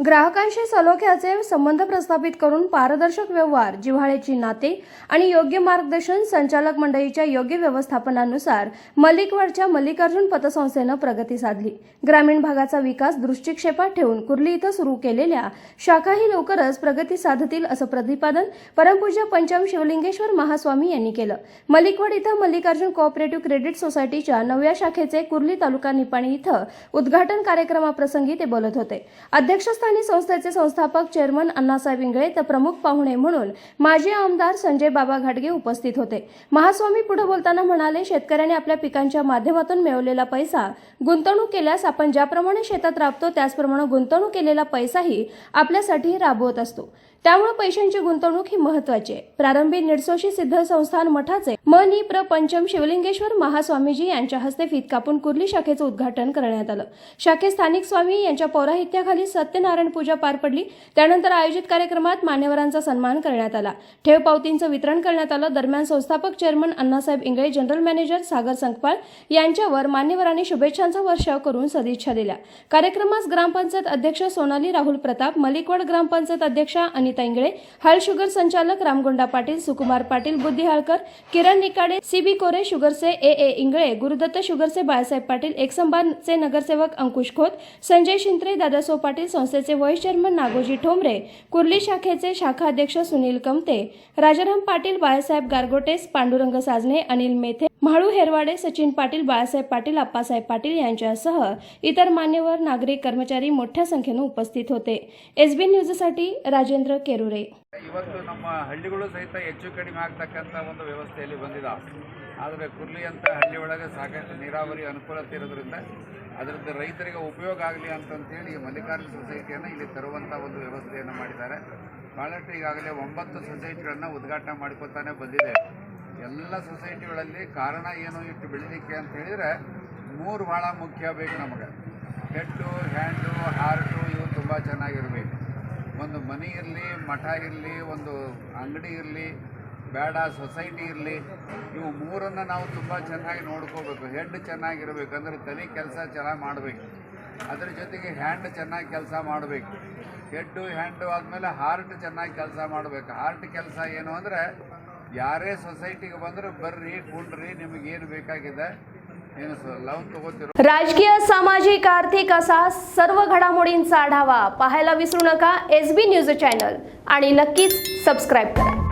ग्राहकांशी सलोख्याचे संबंध प्रस्थापित करून पारदर्शक व्यवहार जिव्हाळ्याची नाते आणि योग्य मार्गदर्शन संचालक मंडळीच्या योग्य व्यवस्थापनानुसार मल्लिकवाडच्या मल्लिकार्जुन पतसंस्थेनं प्रगती साधली. ग्रामीण भागाचा विकास दृष्टिक्षेपात ठेवून कुर्ली इथं सुरू केलेल्या शाखाही लवकरच प्रगती साधतील असं प्रतिपादन परमपूज्य पंचम शिवलिंगेश्वर महास्वामी यांनी केलं. मलिकवड इथं मल्लिकार्जुन कोऑपरेटिव्ह क्रेडिट सोसायटीच्या नव्या शाखेचे कुर्ली तालुका निपाणी इथं उद्घाटन कार्यक्रमाप्रसंगी ते बोलत होते. अध्यक्षस्थानी संस्थेचे संस्थापक चेअरमन अण्णासाहेब इंगळे तर प्रमुख पाहुणे म्हणून माजी आमदार संजय बाबा घाटगे उपस्थित होते. महास्वामी पुढे बोलताना म्हणाले शेतकऱ्यांनी आपल्या पिकांच्या माध्यमातून मिळवलेला पैसा गुंतवणूक केल्यास आपण ज्याप्रमाणे शेतात राबतो त्याचप्रमाणे गुंतवणूक केलेला पैसाही आपल्यासाठी राबवत असतो. त्यामुळे पैशांची गुंतवणूक ही महत्वाची आहे. प्रारंभी निडसोशी सिद्ध संस्थान मठाचे मनी प्र पंचम शिवलिंगेश्वर महास्वामीजी यांच्या हस्ते फीत कापून कुर्ली शाखेचं उद्घाटन करण्यात आलं. शाखेत स्थानिक स्वामी यांच्या पौराहित्याखाली सत्यनारायण पूजा पार पडली. त्यानंतर आयोजित कार्यक्रमात मान्यवरांचा सन्मान करण्यात आला. ठेव पावतींचं वितरण करण्यात आलं. दरम्यान संस्थापक chairman Annasaheb Ingale general manager Sagar Sankpal यांच्यावर मान्यवरांनी शुभेच्छांचा वर्षाव करून सदिच्छा दिल्या. कार्यक्रमास ग्रामपंचायत अध्यक्ष सोनाली राहुल प्रताप मलिकवाड ग्रामपंचायत अध्यक्षा अनिता इंगळे हळ शुगर संचालक रामगोंडा पाटील सुकुमार पाटील बुद्धिहाळकर किरण निकाडे सीबी कोरे शुगरचे ए ए इंगळे गुरुदत्त शुगरचे बाळासाहेब पाटील एकसंबाचे नगरसेवक अंकुश खोत संजय शिंत्रे दादासो पाटील संस्थेचे व्हाईस चेअरमन नागोजी ठोंबरे कुर्ली शाखेचे शाखा अध्यक्ष सुनील कमते राजाराम पाटील बाळासाहेब गारगोटेस पांडुरंग साजने अनिल मेथे म्हाळू हेरवाडे सचिन पाटील बाळासाहेब पाटील आप्पासाहेब पाटील यांच्यासह इतर मान्यवर नागरिक कर्मचारी मोठ्या संख्येनं उपस्थित होते एसबी न्यूजसाठी राजेंद्र केरुरे ಇವತ್ತು ನಮ್ಮ ಹಳ್ಳಿಗಳು ಸಹಿತ ಹೆಚ್ಚು ಕಡಿಮೆ ಆಗ್ತಕ್ಕಂಥ ಒಂದು ವ್ಯವಸ್ಥೆಯಲ್ಲಿ ಬಂದಿದ್ದಾವೆ ಆದರೆ ಕುರ್ಲಿ ಅಂತ ಹಳ್ಳಿ ಒಳಗೆ ಸಾಕಷ್ಟು ನೀರಾವರಿ ಅನುಕೂಲತೆ ಇರೋದ್ರಿಂದ ಅದರದ್ದು ರೈತರಿಗೆ ಉಪಯೋಗ ಆಗಲಿ ಅಂತಂತೇಳಿ ಈ ಮಲ್ಲಿಕಾರ್ಜುನ ಸೊಸೈಟಿಯನ್ನು ಇಲ್ಲಿ ತರುವಂಥ ಒಂದು ವ್ಯವಸ್ಥೆಯನ್ನು ಮಾಡಿದ್ದಾರೆ ಭಾಳಷ್ಟು ಈಗಾಗಲೇ ಒಂಬತ್ತು ಸೊಸೈಟಿಗಳನ್ನು ಉದ್ಘಾಟನೆ ಮಾಡ್ಕೊತಾನೆ ಬಂದಿದೆ ಎಲ್ಲ ಸೊಸೈಟಿಗಳಲ್ಲಿ ಕಾರಣ ಏನು ಇಟ್ಟು ಬೆಳಿಲಿಕ್ಕೆ ಅಂತ ಹೇಳಿದರೆ, ಮೂರು ಭಾಳ ಮುಖ್ಯ ಬೇಕು ನಮಗೆ. ಹೆಡ್ಡು, ಹ್ಯಾಂಡು, ಹಾರ್ಟು ಇವು ತುಂಬ ಚೆನ್ನಾಗಿರಬೇಕು. ಒಂದು ಮನೆ ಇರಲಿ, ಮಠ ಇರಲಿ, ಒಂದು ಅಂಗಡಿ ಇರಲಿ, ಬೇಡ ಸೊಸೈಟಿ ಇರಲಿ, ಇವು ಮೂರನ್ನು ನಾವು ತುಂಬ ಚೆನ್ನಾಗಿ ನೋಡ್ಕೋಬೇಕು. ಹೆಡ್ ಚೆನ್ನಾಗಿರಬೇಕು, ಅಂದರೆ ತಲೆ ಕೆಲಸ ಚೆನ್ನಾಗಿ ಮಾಡಬೇಕು. ಅದ್ರ ಜೊತೆಗೆ ಹ್ಯಾಂಡ್ ಚೆನ್ನಾಗಿ ಕೆಲಸ ಮಾಡಬೇಕು. ಹೆಡ್ಡು, ಹ್ಯಾಂಡು ಆದಮೇಲೆ ಹಾರ್ಟ್ ಚೆನ್ನಾಗಿ ಕೆಲಸ ಮಾಡಬೇಕು. ಹಾರ್ಟ್ ಕೆಲಸ ಏನು ಅಂದರೆ ಯಾರೇ ಸೊಸೈಟಿಗೆ ಬಂದರೂ ಬರ್ರಿ ಕುಂಡ್ರಿ ನಿಮಗೇನು ಬೇಕಾಗಿದೆ ಏನು ಲವ್ ತಗೋತಿರೋ राजकीय सामाजिक आर्थिक असा सर्व घडामोडींचा आढावा पाहायला विसरू नका एस बी न्यूज चॅनल आणि नक्कीच सबस्क्राईब करा